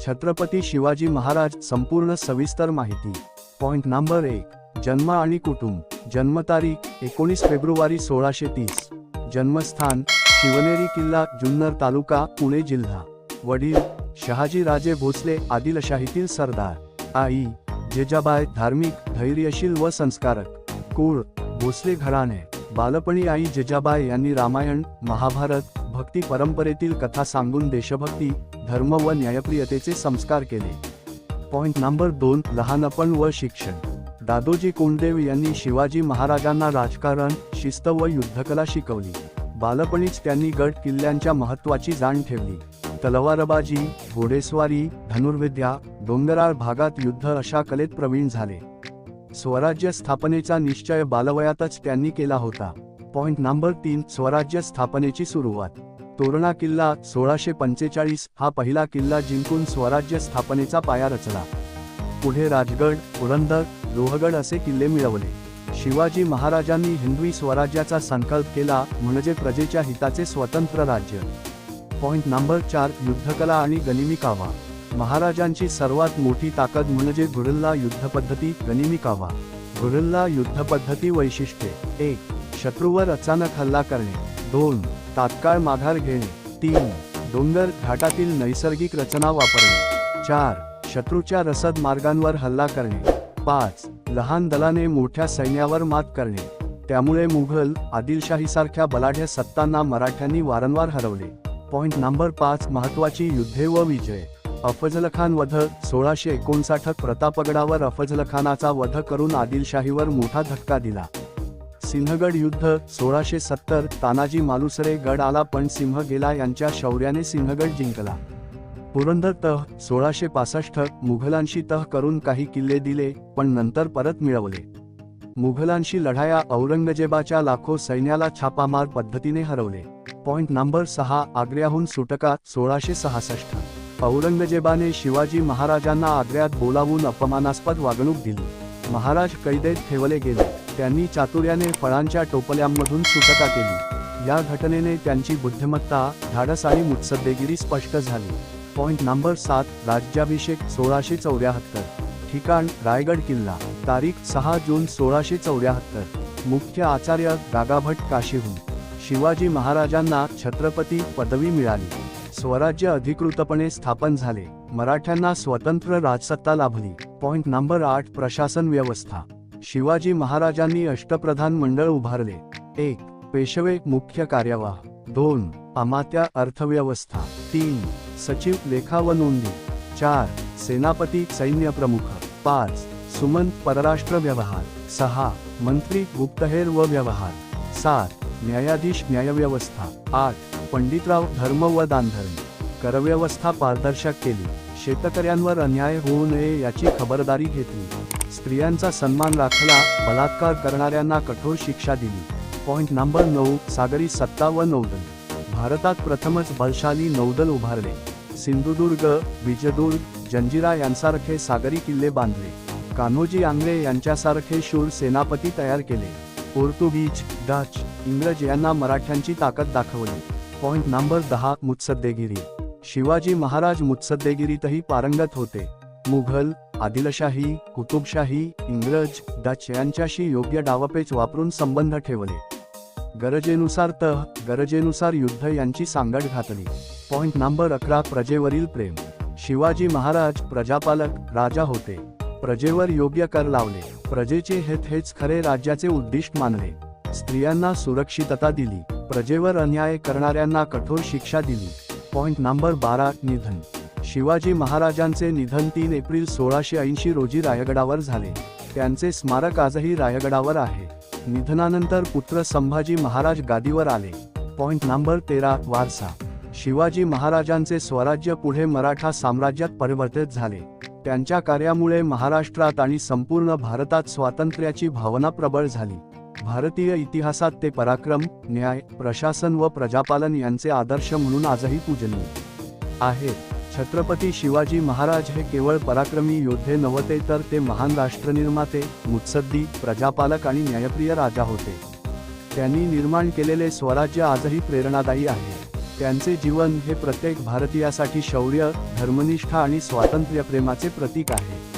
छत्रपती शिवाजी महाराज संपूर्ण सविस्तर माहिती. पॉइंट नंबर एक. जन्म आणि कुटुंब. जन्मतारीख एकोणीस फेब्रुवारी सोळाशे तीस. जन्मस्थान शिवनेरी किल्ला जुन्नर तालुका पुणे जिल्हा. वडील शहाजी राजे भोसले आदिलशाहीतील सरदार. आई जेजाबाई धार्मिक धैर्यशील व संस्कारक. कुळ भोसले घराणे. बालपणी आई जिजाबाई यांनी रामायण महाभारत भक्ती परंपरेतील कथा सांगून देशभक्ती धर्म व न्यायप्रियतेचे संस्कार केले. पॉइंट नंबर दोन लहानपण व शिक्षण. दादोजी कोंडदेव यांनी शिवाजी महाराजांना राजकारण शिस्त व युद्धकला शिकवली. बालपणीच त्यांनी गड किल्ल्यांच्या महत्त्वाची जाण ठेवली. तलवारबाजी घोडेस्वारी धनुर्विद्या डोंगराळ भागात युद्ध अशा कलेत प्रवीण झाले. स्वराज्य स्थापनेचा निश्चय बालवयातच त्यांनी केला होता. पॉइंट नंबर तीन स्वराज्य स्थापनेची सुरुवात. तोरणा किल्ला सोळाशे पंचेचाळीस हा पहिला किल्ला जिंकून स्वराज्य स्थापनेचा पाया रचला. पुढे राजगड पुरंदर लोहगड असे किल्ले मिळवले. शिवाजी महाराजांनी हिंदवी स्वराज्याचा संकल्प केला म्हणजे प्रजेच्या हिताचे स्वतंत्र राज्य. पॉइंट नंबर चार युद्धकला आणि गनिमी कावा. महाराजांची सर्वात मोठी ताकद म्हणजे घुरल्ला युद्धपद्धती गनिमिकावा कावा युद्धपद्धती वैशिष्ट्ये. एक शत्रूवर अचानक हल्ला करणे. दोन तात्काळ माघार घेणे. तीन डोंगर घाटातील नैसर्गिक रचना वापरणे. चार शत्रूच्या रसद मार्गांवर हल्ला करणे. पाच लहान दलाने मोठ्या सैन्यावर मात करणे. त्यामुळे मुघल आदिलशाहीसारख्या बलाढ्य सत्तांना मराठ्यांनी वारंवार हरवले. पॉइंट नंबर पाच महत्वाची युद्धे व विजय. अफजलखान वध सोळाशे एकोणसाठ प्रतापगडावर अफजलखानाचा वध करून आदिलशाहीवर मोठा धक्का दिला. सिंहगड युद्ध सोळाशे सत्तर तानाजी मालुसरे गड आला पण सिंह गेला यांच्या शौर्याने सिंहगड जिंकला. पुरंदर तह सोळाशे पासष्ट मुघलांशी तह करून काही किल्ले दिले पण नंतर परत मिळवले. मुघलांशी लढाया औरंगजेबाच्या लाखो सैन्याला छापामार पद्धतीने हरवले. पॉइंट नंबर सहा आग्र्याहून सुटका सोळाशे सहासष्ट औरंगजेबाने शिवाजी महाराजांना आग्र्यात बोलावून अपमानास्पद वागणूक दिली. महाराज कैदेत ठेवले गेले. त्यांनी चातुर्याने फळांच्या टोपल्यांमधून सुटका केली. या घटनेने त्यांची बुद्धिमत्ता धाडस आणि मुत्सद्देगिरी स्पष्ट झाली. पॉइंट नंबर सात राज्याभिषेक सोळाशे चौऱ्याहत्तर. ठिकाण रायगड किल्ला. तारीख सहा जून सोळाशे चौऱ्याहत्तर. मुख्य आचार्य गागाभट काशीहून. शिवाजी महाराजांना छत्रपती पदवी मिळाली. स्वराज्य अधिकृतपणे स्थापन झाले. मराठ्यांना स्वतंत्र राजसत्ता लाभली. पॉइंट नंबर आठ प्रशासन व्यवस्था. शिवाजी महाराजांनी अष्टप्रधान मंडळ उभारले. एक पेशवे मुख्य कार्यवाह. दोन अमात्या अर्थव्यवस्था. तीन सचिव लेखा व नोंदी. चार सेनापती सैन्य प्रमुख. पाच सुमन परराष्ट्र व्यवहार. सहा मंत्री गुप्तहेर व व्यवहार. सात न्यायाधीश न्यायव्यवस्था. आठ पंडितराव धर्म. व दानधर्म करव्यवस्था पारदर्शक केली. शेतकऱ्यांवर अन्याय होऊ नये याची खबरदारी घेतली. स्त्रियांचा सन्मान राखला बलात्कार करणाऱ्यांना कठोर शिक्षा दिली. पॉईंट नंबर नऊ सागरी सत्ता व नौदल. भारतात प्रथमच बलशाली नौदल उभारले. सिंधुदुर्ग विजयदुर्ग जंजिरा यांसारखे सागरी किल्ले बांधले. कान्होजी आंग्रे यांच्यासारखे शूर सेनापती तयार केले. पोर्तुगीज डच इंग्रज यांना मराठ्यांची ताकद दाखवली. पॉइंट नंबर दहा मुत्सद्देगिरी. शिवाजी महाराज मुत्सद्देगिरीतही पारंगत होते. मुघल आदिलशाही कुतुबशाही इंग्रज डच यांच्याशी योग्य डावपेच वापरून संबंध ठेवले. गरजेनुसार तह गरजेनुसार युद्ध यांची सांगड घातली. पॉइंट नंबर अकरा प्रजेवरील प्रेम. शिवाजी महाराज प्रजापालक राजा होते. प्रजेवर योग्य कर लावले. प्रजेचे हित हेच खरे राज्याचे उद्दिष्ट मानले. स्त्रियांना सुरक्षितता दिली. प्रजेवर अन्याय करणाऱ्यांना कठोर शिक्षा दिली. पॉइंट नंबर बारा निधन. शिवाजी महाराजांचे निधन तीन एप्रिल सोळाशे ऐंशी रोजी रायगडावर झाले. त्यांचे स्मारक आजही रायगडावर आहे. निधनानंतर पुत्र संभाजी महाराज गादीवर आले. पॉइंट नंबर तेरा वारसा. शिवाजी महाराजांचे स्वराज्य पुढे मराठा साम्राज्यात परिवर्तित झाले. त्यांच्या कार्यामुळे महाराष्ट्रात आणि संपूर्ण भारतात स्वातंत्र्याची भावना प्रबळ झाली. भारतीय इतिहासात ते पराक्रम न्याय प्रशासन व प्रजापालन यांचे आदर्श म्हणून आजही पूजनीय आहेत छत्रपती शिवाजी महाराज हे केवळ पराक्रमी योद्धे नव्हते तर ते महान राष्ट्रनिर्माते मुत्सद्दी प्रजापालक आणि न्यायप्रिय राजा होते. त्यांनी निर्माण केलेले स्वराज्य आजही प्रेरणादायी आहे. त्यांचे जीवन हे प्रत्येक भारतीयासाठी शौर्य धर्मनिष्ठा आणि स्वातंत्र्यप्रेमाचे प्रतीक आहे.